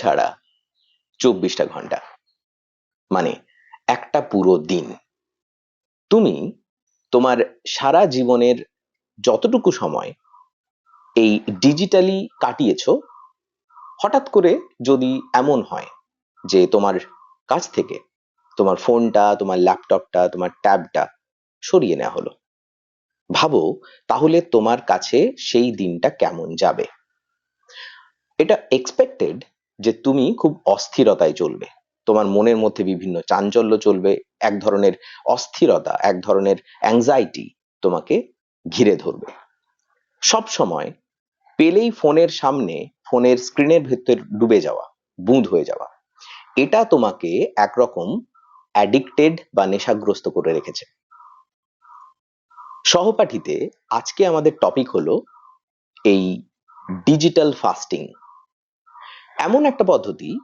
ছাড়া চব্বিশটা ঘণ্টা। মানে একটা পুরো দিন। তুমি তোমার সারা জীবনের যতটুকু সময় এই digitally কাটিয়েছো, হঠাৎ করে যদি এমন হয় যে তোমার কাছ থেকে তোমার ফোনটা, তোমার ল্যাপটপটা, তোমার ট্যাবটা সরিয়ে নেওয়া হলো, ভাবো তাহলে তোমার কাছে সেই দিনটা কেমন যাবে? এটা expected যে তুমি খুব অস্থিরতায় চলবে। তোমার মনের মধ্যে বিভিন্ন চাঞ্চল্য চলবে, এক ধরনের অস্থিরতা, এক ধরনের অ্যাংজাইটি তোমাকে ঘিরে ধরবে। সব সময় পেলেই ফোনের সামনে, ফোনের এর ভেতর ডুবে যাওয়া, বুঁদ হয়ে যাওয়া, এটা তোমাকে একরকম অ্যাডিক্টেড বা নেশাগ্রস্ত করে রেখেছে। সহপাঠীতে আজকে আমাদের টপিক হলো এই ডিজিটাল fasting এমন একটা পদ্ধতি,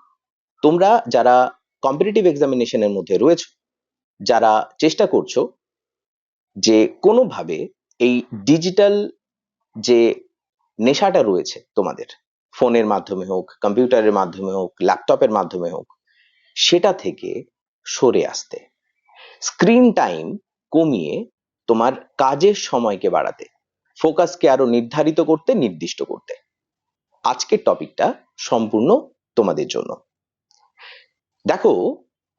তোমরা যারা কম্পিটিটিভ এক্সামিনেশনের মধ্যে রয়েছে, যারা চেষ্টা করছ যে কোনোভাবে এই ডিজিটাল যে নেশাটা রয়েছে তোমাদের, ফোনের মাধ্যমে হোক কম্পিউটারের মাধ্যমে হোক ল্যাপটপের মাধ্যমে হোক, সেটা থেকে সরে আসতে। স্ক্রিন টাইম কমিয়ে তোমার কাজের সময়কে বাড়াতে ফোকাসকে আরও নির্ধারিত করতে, নির্দিষ্ট করতে। আজকের টপিকটা সম্পূর্ণ তোমাদের জন্য। দেখো,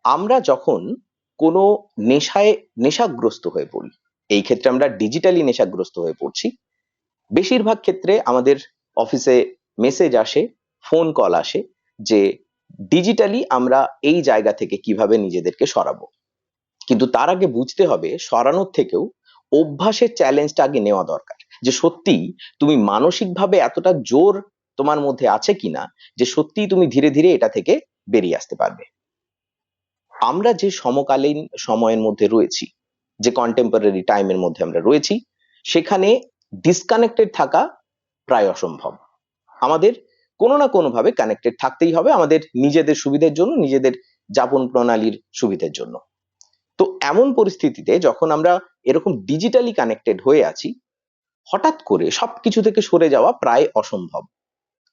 আমরা যখন কোনো নেশায় নেশাগ্রস্ত হয়ে পড়ি, এই ক্ষেত্রে আমরা ডিজিটালি নেশাগ্রস্ত হয়ে পড়ছি, বেশিরভাগ ক্ষেত্রে আমাদের অফিসে মেসেজ আসে ফোন কল আসে যে ডিজিটালি আমরা এই জায়গা থেকে কীভাবে নিজেদেরকে সরাবো। কিন্তু তার আগে বুঝতে হবে, সরানোর থেকেও অভ্যাসের চ্যালেঞ্জটা আগে নেওয়া দরকার। যে সত্যি তুমি মানসিকভাবে এতটা জোর তোমার মধ্যে আছে কিনা যে সত্যি তুমি ধীরে ধীরে এটা থেকে বেরিয়ে আসতে পারবে। আমরা যে সমকালীন সময়ের মধ্যে রয়েছি, যে time এর মধ্যে আমরা রয়েছি, সেখানে disconnected থাকা প্রায় অসম্ভব। আমাদের কোনো না কোনো ভাবে connected থাকতেই হবে আমাদের নিজেদের সুবিধার জন্য, নিজেদের যাপন প্রণালীর সুবিধার জন্য। তো এমন পরিস্থিতিতে যখন আমরা এরকম ডিজিটালি কানেক্টেড হয়ে আছি, হঠাৎ করে সবকিছু থেকে সরে যাওয়া প্রায় অসম্ভব।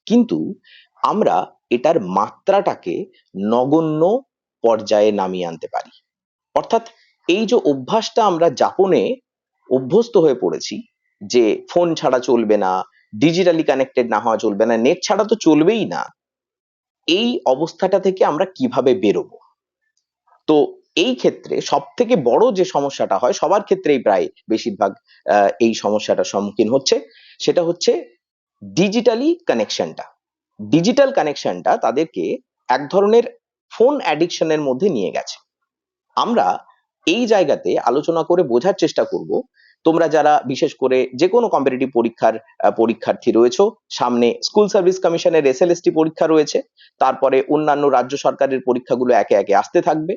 কিন্তু আমরা এটার মাত্রাটাকে নগণ্য পর্যায়ে নামিয়ে আনতে পারি। অর্থাৎ এই যে অভ্যাসটা আমরা যাপনে অভ্যস্ত হয়ে পড়েছি যে ফোন ছাড়া চলবে না, digitally connected না হওয়া চলবে না নেট ছাড়া তো চলবেই না, এই অবস্থাটা থেকে আমরা কীভাবে বেরোবো? তো এই ক্ষেত্রে সব থেকে বড় যে সমস্যাটা হয়, সবার ক্ষেত্রেই প্রায় বেশিরভাগ এই সমস্যাটার সম্মুখীন হচ্ছে, সেটা হচ্ছে digitally কানেকশনটা ডিজিটাল কানেকশনটা তাদেরকে এক ধরনের ফোন অ্যাডিকশনের মধ্যে নিয়ে গেছে। আমরা এই জায়গাতে আলোচনা করে বোঝার চেষ্টা করব, তোমরা যারা বিশেষ করে যে কোনো competitive পরীক্ষার পরীক্ষার্থী রয়েছে, সামনে service commission এর SLST পরীক্ষা রয়েছে, তারপরে অন্যান্য রাজ্য সরকারের পরীক্ষাগুলো একে একে আসতে থাকবে।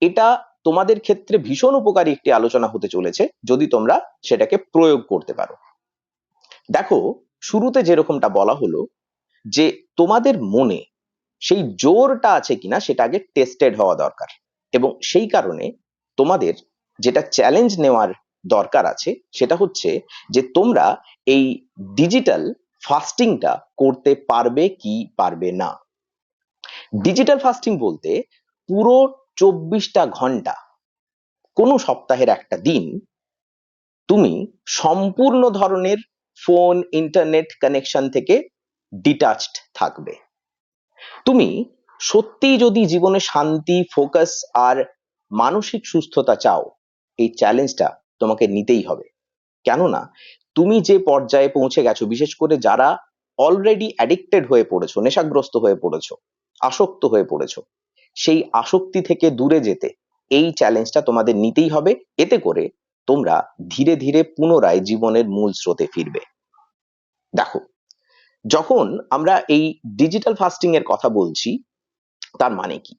এটা তোমাদের ক্ষেত্রে ভীষণ উপকারী একটি আলোচনা হতে চলেছে, যদি তোমরা সেটাকে প্রয়োগ করতে পারো। দেখো শুরুতে যেরকমটা বলা হলো যে তোমাদের মনে সেই জোরটা আছে কিনা সেটা আগে টেস্টেড হওয়া দরকার। এবং সেই কারণে তোমাদের যেটা চ্যালেঞ্জ নেওয়ার দরকার আছে সেটা হচ্ছে যে তোমরা এই ডিজিটাল ফাস্টিংটা করতে পারবে কি পারবে না। ডিজিটাল ফাস্টিং বলতে পুরো চব্বিশটা ঘণ্টা, কোনো সপ্তাহের একটা দিন তুমি সম্পূর্ণ ধরনের phone internet connection থেকে detached থাকবে। তুমি সত্যি যদি জীবনে শান্তি, focus আর মানসিক সুস্থতা চাও, এই challenge টা তোমাকে নিতেই হবে। কেননা, তুমি যে পর্যায়ে পৌঁছে গেছো, বিশেষ করে যারা অলরেডি অ্যাডিক্টেড হয়ে পড়েছো, নেশাগ্রস্ত হয়ে পড়েছো, আসক্ত হয়ে পড়েছো, সেই আসক্তি থেকে দূরে যেতে এই চ্যালেঞ্জটা তোমাদের নিতেই হবে। এতে করে তোমরা ধীরে ধীরে পুনরায় জীবনের মূল স্রোতে ফিরবে। দেখো, যখন আমরা এই ডিজিটাল fasting এর কথা বলছি, তার মানে কি?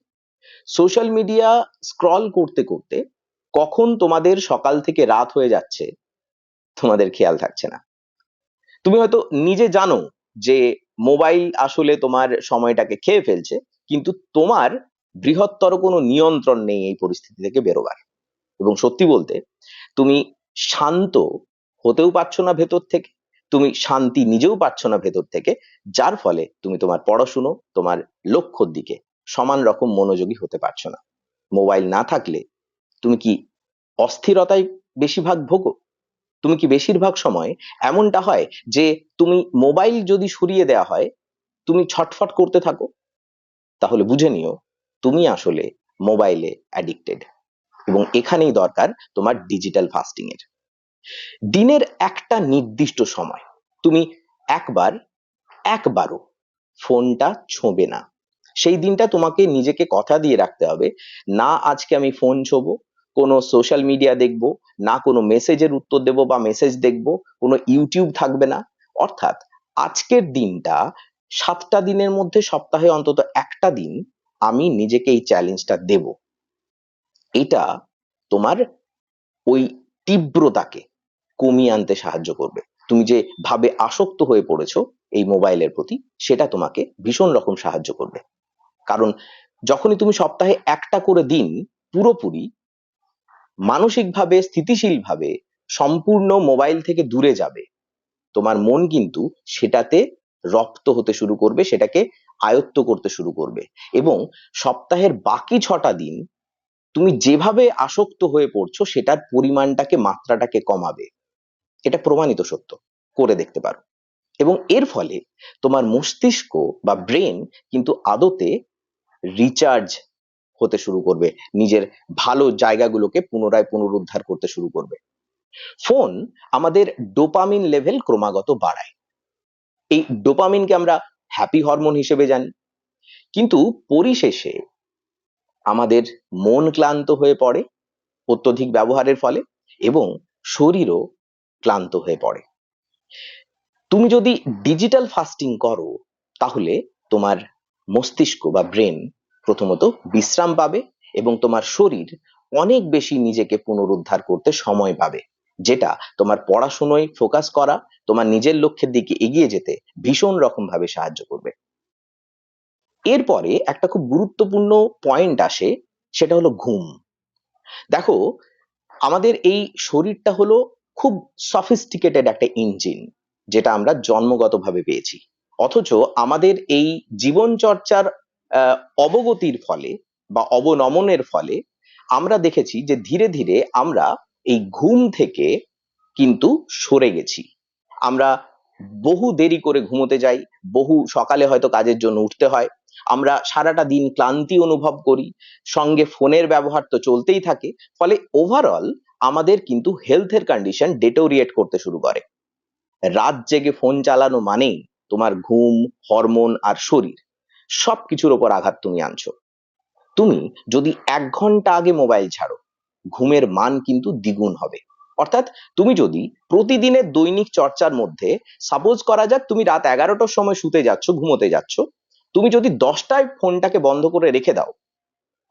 সোশ্যাল মিডিয়া স্ক্রল করতে করতে কখন তোমাদের সকাল থেকে রাত হয়ে যাচ্ছে, তোমাদের খেয়াল থাকছে না। তুমি হয়তো নিজে জানো যে মোবাইল আসলে তোমার সময়টাকে খেয়ে ফেলছে, কিন্তু তোমার বৃহত্তর কোনো নিয়ন্ত্রণ নেই এই পরিস্থিতি থেকে বেরোবার। এবং সত্যি বলতে, তুমি শান্ত হতেও পারছ না ভেতর থেকে, তুমি শান্তি নিজেও পাচ্ছ না ভেতর থেকে, যার ফলে তুমি তোমার পড়াশুনো, তোমার লক্ষ্যর দিকে সমান রকম মনোযোগী হতে পারছ না। মোবাইল না থাকলে তুমি কি অস্থিরতায় বেশিরভাগ ভোগো? তুমি কি বেশিরভাগ সময় এমনটা হয় যে তুমি মোবাইল যদি সরিয়ে দেওয়া হয়, তুমি ছটফট করতে থাকো? তাহলে বুঝে নিও, তুমি আসলে মোবাইলে অ্যাডিক্টেড এবং এখানেই দরকার তোমার ডিজিটাল ফাস্টিং এর। দিনের একটা নির্দিষ্ট সময়, তুমি একবার, একবারও ফোনটা ছোঁবে না। সেই দিনটা তোমাকে নিজেকে কথা দিয়ে রাখতে হবে, না আজকে আমি ফোন ছোবো, কোনো সোশ্যাল মিডিয়া দেখব, না কোনো মেসেজের উত্তর দেব বা মেসেজ দেখব, কোনো ইউটিউব থাকবে না। অর্থাৎ আজকের দিনটা সাতটা দিনের মধ্যে সপ্তাহে অন্তত একটা দিন আমি নিজেকে এই চ্যালেঞ্জটা দেব। এটা তোমার ওই তীব্রতাকে কমিয়ে আনতে সাহায্য করবে। তুমি যে ভাবে আসক্ত হয়ে পড়েছো এই মোবাইলের প্রতি, সেটা তোমাকে ভীষণ রকম সাহায্য করবে। কারণ যখনই তুমি সপ্তাহে একটা করে দিন পুরোপুরি মানসিকভাবে, স্থিতিশীলভাবে সম্পূর্ণ মোবাইল থেকে দূরে যাবে, তোমার মন কিন্তু সেটাতে রপ্ত হতে শুরু করবে, সেটাকে আয়ত্ত করতে শুরু করবে এবং সপ্তাহের বাকি ছটা দিন তুমি যেভাবে আসক্ত হয়ে পড়ছো, সেটার পরিমাণটাকে, মাত্রাটাকে কমাবে। এটা প্রমাণিত সত্য, করে দেখতে পারো। এবং এর ফলে তোমার মস্তিষ্ক বা ব্রেন কিন্তু আদতে রিচার্জ হতে শুরু করবে, নিজের ভালো জায়গাগুলোকে পুনরায় পুনরুদ্ধার করতে শুরু করবে। ফোন আমাদের ডোপামিন লেভেল ক্রমাগত বাড়ায়। এই ডোপামিনকে আমরা হ্যাপি হরমোন হিসেবে জানি। কিন্তু পরিশেষে আমাদের মন ক্লান্ত হয়ে পড়ে অত্যধিক ব্যবহারের ফলে এবং শরীরও ক্লান্ত হয়ে পড়ে। তুমি যদি ডিজিটাল ফাস্টিং করো, তাহলে তোমার মস্তিষ্ক বা ব্রেন প্রথমত বিশ্রাম পাবে এবং তোমার শরীর অনেক বেশি নিজেকে পুনরুদ্ধার করতে সময় পাবে, যেটা তোমার পড়াশোনায় ফোকাস করা, তোমার নিজের লক্ষ্যের দিকে এগিয়ে যেতে ভীষণ রকম ভাবে সাহায্য করবে। এরপরে একটা খুব গুরুত্বপূর্ণ পয়েন্ট আসে, সেটা হলো ঘুম। দেখো, আমাদের এই শরীরটা হলো খুব সফিস্টিকেটেড একটা ইঞ্জিন যেটা আমরা জন্মগতভাবে পেয়েছি। অথচ আমাদের এই জীবন চর্চার অবগতির ফলে বা অবনমনের ফলে আমরা দেখেছি যে ধীরে ধীরে আমরা এই ঘুম থেকে কিন্তু সরে গেছি। আমরা বহু দেরি করে ঘুমোতে যাই, বহু সকালে হয়তো কাজের জন্য উঠতে হয় আমরা সারাটা দিন ক্লান্তি অনুভব করি, সঙ্গে ফোনের ব্যবহার তো চলতেই থাকে, ফলে ওভারঅল আমাদের কিন্তু হেলথের কন্ডিশন ডেটোরিয়েট করতে শুরু করে। রাত জেগে ফোন চালানো মানেই তোমার ঘুম হরমোন আর শরীর, সবকিছুর ওপর আঘাত তুমি আনছো। তুমি যদি এক ঘণ্টা আগে মোবাইল ছাড়ো, ঘুমের মান কিন্তু দ্বিগুণ হবে। অর্থাৎ তুমি যদি প্রতিদিনের দৈনিক চর্চার মধ্যে সাপোজ করা যাক তুমি রাত এগারোটার সময় শুতে যাচ্ছ, ঘুমোতে যাচ্ছ তুমি যদি দশটায় ফোনটাকে বন্ধ করে রেখে দাও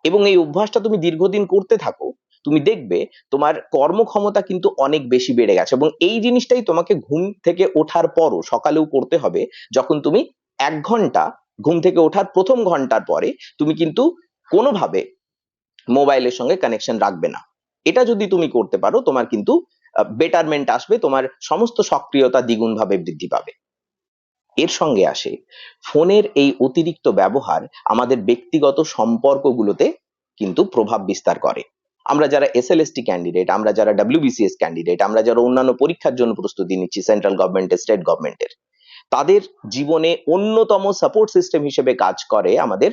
এবং এই অভ্যাসটা তুমি দীর্ঘদিন করতে থাকো, তুমি দেখবে তোমার কর্মক্ষমতা কিন্তু অনেক বেশি বেড়ে গেছে এবং এই জিনিসটাই তোমাকে ঘুম থেকে ওঠার পরও সকালেও করতে হবে। যখন তুমি এক ঘণ্টা ঘুম থেকে ওঠার প্রথম ঘণ্টার পরে তুমি কিন্তু কোনোভাবে মোবাইলের সঙ্গে কানেকশন রাখবে না। এটা যদি তুমি করতে পারো, তোমার কিন্তু বেটারমেন্ট আসবে, তোমার সমস্ত সক্রিয়তা দ্বিগুণ ভাবে বৃদ্ধি পাবে। এর সঙ্গে আসে। ফোনের এই অতিরিক্ত ব্যবহার আমাদের ব্যক্তিগত সম্পর্কগুলোতে কিন্তু প্রভাব বিস্তার করে। আমরা যারা এসএলএসটি ক্যান্ডিডেট আমরা যারা ডাব্লিউবিসিএস ক্যান্ডিডেট আমরা যারা অন্যান্য পরীক্ষার জন্য প্রস্তুতি নিচ্ছি সেন্ট্রাল গভর্নমেন্টের স্টেট গভর্নমেন্টের তাদের জীবনে অন্যতম সাপোর্ট সিস্টেম হিসেবে কাজ করে আমাদের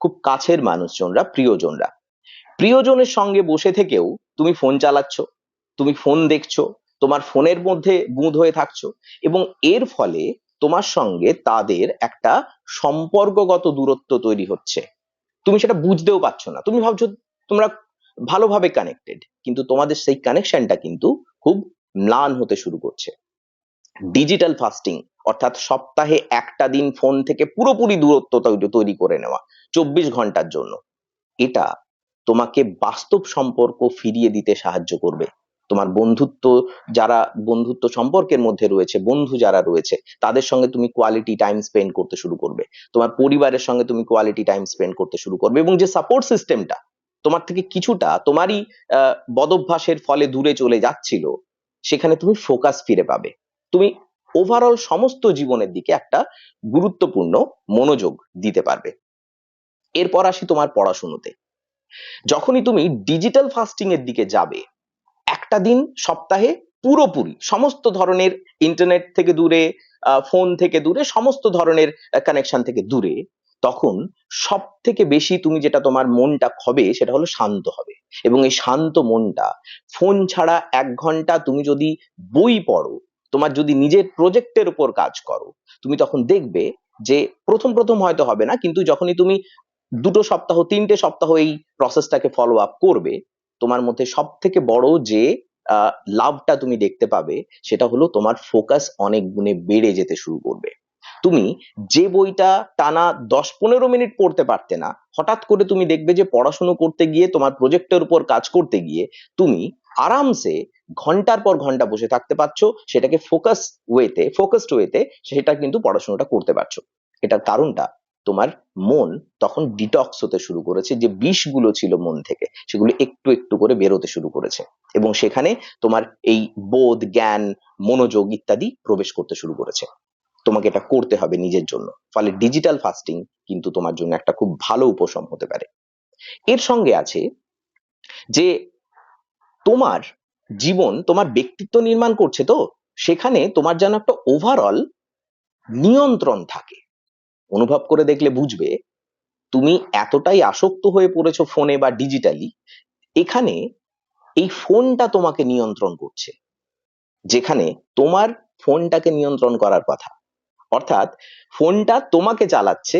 খুব কাছের মানুষজনরা, প্রিয়জনরা। প্রিয়জনের সঙ্গে বসে থেকেও তুমি ফোন চালাচ্ছ, তুমি ফোন দেখছ, তোমার ফোনের মধ্যে গুঁদ হয়ে থাকছো এবং এর ফলে তোমার সঙ্গে তাদের একটা সম্পর্কগত দূরত্ব তৈরি হচ্ছে। তুমি সেটা বুঝতেও পারছ না। তুমি ভাবছ তোমরা ভালোভাবে কানেক্টেড কিন্তু তোমাদের সেই কানেকশনটা কিন্তু খুব ম্লান হতে শুরু করছে। ডিজিটাল ফাস্টিং অর্থাৎ সপ্তাহে একটা দিন ফোন থেকে পুরোপুরি দূরত্ব তৈরি- করে নেওয়া চব্বিশ ঘণ্টার জন্য। এটা তোমাকে বাস্তব সম্পর্ক ফিরিয়ে দিতে সাহায্য করবে। তোমার বন্ধুত্ব, যারা বন্ধুত্ব সম্পর্কের মধ্যে রয়েছে, বন্ধু যারা রয়েছে, তাদের সঙ্গে তুমি কোয়ালিটি টাইম স্পেন্ড করতে শুরু করবে। তোমার পরিবারের সঙ্গে তুমি কোয়ালিটি টাইম স্পেন্ড করতে শুরু করবে এবং যে সাপোর্ট সিস্টেমটা তোমার থেকে কিছুটা তোমারই বদভ্যাসের ফলে দূরে চলে যাচ্ছিল, সেখানে তুমি ফোকাস ফিরে পাবে। তুমি ওভারঅল সমস্ত জীবনের দিকে একটা গুরুত্বপূর্ণ মনোযোগ দিতে পারবে। এরপর আসি তোমার পড়াশুনোতে। যখনই তুমি ডিজিটাল ফাস্টিং এর দিকে যাবে একটা দিন সপ্তাহে পুরোপুরি, সমস্ত ধরনের ইন্টারনেট থেকে দূরে ফোন থেকে দূরে, সমস্ত ধরনের কানেকশন থেকে দূরে, তখন সব থেকে বেশি তুমি যেটা তোমার মনটা হবে সেটা হলো শান্ত হবে। এবং এই শান্ত মনটা ফোন ছাড়া এক ঘণ্টা তুমি যদি বই পড়ো, তোমার যদি নিজের প্রজেক্টের উপর কাজ করো, তুমি তখন দেখবে যে প্রথম প্রথম হয়তো হবে না, কিন্তু যখনই তুমি দুটো সপ্তাহ, তিনটে সপ্তাহ এই প্রসেসটাকে ফলো আপ করবে তোমার মধ্যে সব থেকে বড় যে লাভটা তুমি দেখতে পাবে, সেটা হলো তোমার ফোকাস অনেক গুণে বেড়ে যেতে শুরু করবে। তুমি যে বইটা টানা দশ পনেরো মিনিট পড়তে পারতে না, হঠাৎ করে তুমি দেখবে যে পড়াশুনো করতে গিয়ে, তোমার প্রজেক্টের উপর কাজ করতে গিয়ে, তুমি আরামসে ঘণ্টার পর ঘণ্টা বসে থাকতে পারছ, সেটাকে ফোকাস ওয়েতে ফোকাসড ওয়েতে সেটা কিন্তু পড়াশোনাটা করতে পারছ। এটার কারণটা তোমার মন তখন ডিটক্স হতে শুরু করেছে, যে বিষগুলো ছিল মন থেকে, সেগুলো একটু একটু করে বেরোতে শুরু করেছে। এবং সেখানে তোমার এই বোধ, জ্ঞান, মনোযোগ ইত্যাদি প্রবেশ করতে শুরু করেছে। তোমাকে এটা করতে হবে নিজের জন্য। ফলে ডিজিটাল ফাস্টিং কিন্তু তোমার জন্য একটা খুব ভালো উপশম হতে পারে। এর সঙ্গে আছে যে তোমার জীবন, তোমার ব্যক্তিত্ব নির্মাণ করছে তো, সেখানে তোমার যেন একটা ওভারঅল নিয়ন্ত্রণ থাকে। অনুভব করে দেখলে বুঝবে, তুমি এতটাই আসক্ত হয়ে পড়েছো ফোনে বা ডিজিটালি এখানে এই ফোনটা তোমাকে নিয়ন্ত্রণ করছে। যেখানে তোমার ফোনটাকে নিয়ন্ত্রণ করার কথা। অর্থাৎ ফোনটা তোমাকে চালাচ্ছে,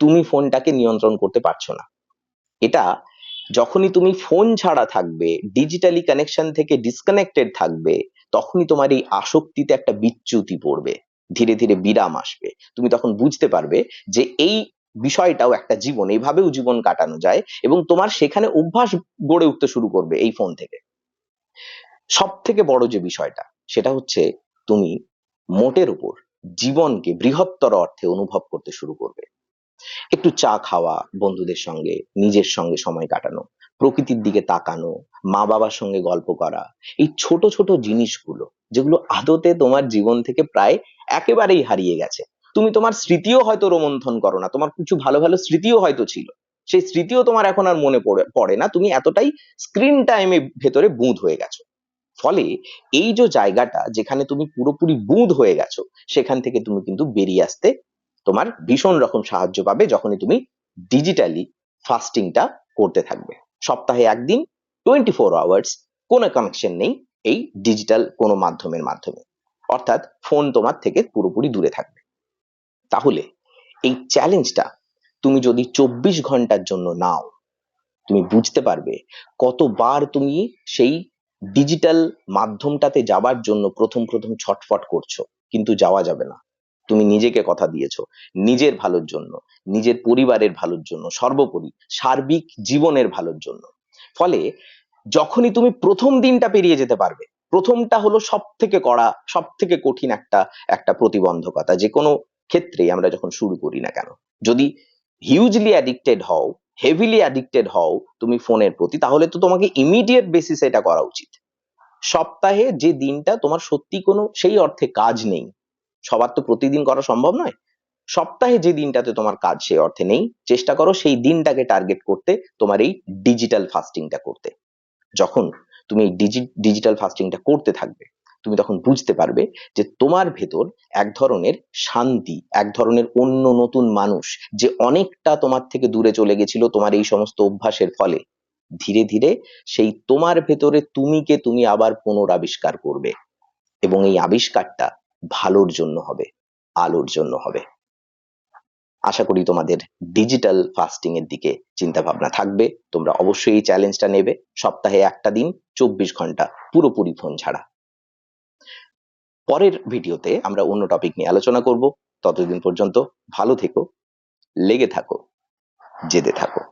তুমি ফোনটাকে নিয়ন্ত্রণ করতে পারছ না। এটা যখনই তুমি ফোন ছাড়া থাকবে ডিজিটালি কানেকশন থেকে ডিসকানেক্টেড থাকবে, তখনই তোমার এই আসক্তিতে একটা বিচ্যুতি পড়বে। ধীরে ধীরে বিরাম আসবে। তুমি তখন বুঝতে পারবে যে এই বিষয়টাও একটা জীবন, এইভাবেও জীবন কাটানো যায় এবং তোমার সেখানে অভ্যাস গড়ে উঠতে শুরু করবে এই ফোন থেকে। সব থেকে বড় যে বিষয়টা, সেটা হচ্ছে তুমি মোটের উপর জীবনকে বৃহত্তর অর্থে অনুভব করতে শুরু করবে। একটু চা খাওয়া বন্ধুদের সঙ্গে, নিজের সঙ্গে সময় কাটানো প্রকৃতির দিকে তাকানো মা বাবার সঙ্গে গল্প করা, এই ছোট ছোট জিনিসগুলো, যেগুলো আদতে তোমার জীবন থেকে প্রায় একেবারেই হারিয়ে গেছে। তুমি তোমার স্মৃতিও হয়তো রোমন্থন করো না, তোমার কিছু ভালো ভালো স্মৃতিও হয়তো ছিল। সেই স্মৃতিও তোমার এখন আর মনে পড়ে না, তুমি এতটাই স্ক্রিন টাইমে ভেতরে বুঁদ হয়ে গেছো। ফলে এই যে জায়গাটা যেখানে তুমি পুরোপুরি বুঁদ হয়ে গেছো, সেখান থেকে তুমি কিন্তু বেরিয়ে আসতে তোমার ভীষণ রকম সাহায্য পাবে যখনই তুমি ডিজিটালি ফাস্টিংটা করতে থাকবে। সপ্তাহে একদিন টোয়েন্টি ফোর আওয়ার্স কোনো কানেকশন নেই এই ডিজিটাল কোনো মাধ্যমের মাধ্যমে। অর্থাৎ ফোন তোমার থেকে পুরোপুরি দূরে থাকবে। তাহলে এই চ্যালেঞ্জটা তুমি যদি চব্বিশ ঘণ্টার জন্য নাও, তুমি বুঝতে পারবে কতবার তুমি সেই ডিজিটাল মাধ্যমটাতে যাবার জন্য প্রথম প্রথম ছটফট করছ। কিন্তু যাওয়া যাবে না। তুমি নিজেকে কথা দিয়েছ। নিজের ভালোর জন্য, নিজের পরিবারের ভালোর জন্য, সর্বোপরি সার্বিক জীবনের ভালোর জন্য। ফলে যখনই তুমি প্রথম দিনটা পেরিয়ে যেতে পারবে, প্রথমটা হলো সব থেকে কড়া সব থেকে কঠিন একটা একটা প্রতিবন্ধকতা। যে কোনো ক্ষেত্রেই আমরা যখন শুরু করি না কেন, যদি হিউজলি অ্যাডিক্টেড হও হেভিলি অ্যাডিক্টেড হও তুমি ফোনের প্রতি, তাহলে তো তোমাকে ইমিডিয়েট বেসিস এটা করা উচিত। সপ্তাহে যে দিনটা তোমার সত্যি কোনো, সেই অর্থে কাজ নেই। সবার তো প্রতিদিন করা সম্ভব নয়। সপ্তাহে যে দিনটাতে তোমার কাজ সেই অর্থে নেই, চেষ্টা করো সেই দিনটাকে টার্গেট করতে তোমার এই ডিজিটাল ফাস্টিংটা করতে। যখন তুমি এই ডিজিটাল ফাস্টিংটা করতে থাকবে, তুমি তখন বুঝতে পারবে যে তোমার ভেতর এক ধরনের শান্তি, এক ধরনের অন্য নতুন মানুষ যে অনেকটা তোমার থেকে দূরে চলে গেছিল তোমার এই সমস্ত অভ্যাসের ফলে। ধীরে ধীরে সেই তোমার ভেতরে তুমিকে তুমি আবার পুনরাবিষ্কার করবে। এবং এই আবিষ্কারটা ভালোর জন্য হবে, আলোর জন্য হবে। আশা করি তোমাদের ডিজিটাল ফাস্টিং এর দিকে চিন্তা ভাবনা থাকবে। তোমরা অবশ্যই এই চ্যালেঞ্জটা নেবে। সপ্তাহে একটা দিন, চব্বিশ ঘণ্টা পুরোপুরি ফোন ছাড়া। পরের ভিডিওতে আমরা অন্য টপিক নিয়ে আলোচনা করব। ততদিন পর্যন্ত ভালো থেকো, লেগে থাকো, জেদে থাকো।